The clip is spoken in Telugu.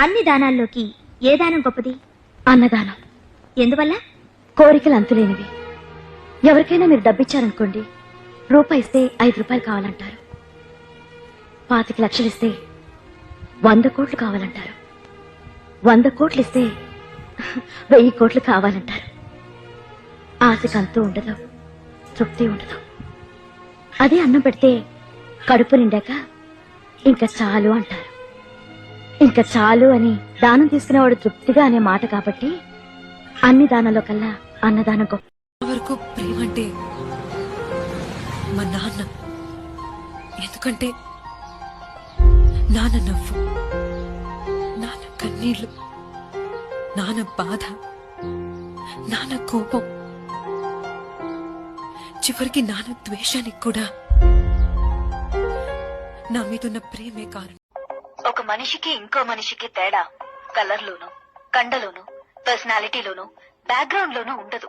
అన్ని దానాల్లోకి ఏ దానం గొప్పది? అన్నదానం. ఎందువల్ల? కోరికలు అంతులేనివి. ఎవరికైనా మీరు డబ్బిచ్చారనుకోండి రూపాయి ఇస్తే ఐదు రూపాయలు కావాలంటారు. పాతిక లక్షలు ఇస్తే వంద కోట్లు కావాలంటారు. వంద కోట్లు ఇస్తే వెయ్యి కోట్లు కావాలంటారు. ఆశకు అంతూ ఉండదు తృప్తి ఉండదు. అదే అన్నం పెడితే కడుపు నిండాక ఇంకా చాలు అంటారు. ఇంకా చాలు అని దానం తీసుకునేవాడు తృప్తిగా అనే మాట కాబట్టి అన్ని దానాల్లో కల్లా అన్నదానం గొప్ప. వరకు ప్రేమ అంటే మా నాన్న. ఎందుకంటే నాన్న నవ్వు నాన్న కన్నీళ్ళు నాన్న బాధ నాన్న కోపం. చివరికి నాన్న ద్వేషానికి కూడా నా మీదున్న ప్రేమే కారణం. ఒక మనిషికి ఇంకో మనిషికి తేడా కలర్లోను కండలోను పర్సనాలిటీలోను బ్యాక్గ్రౌండ్ లోను ఉండదు.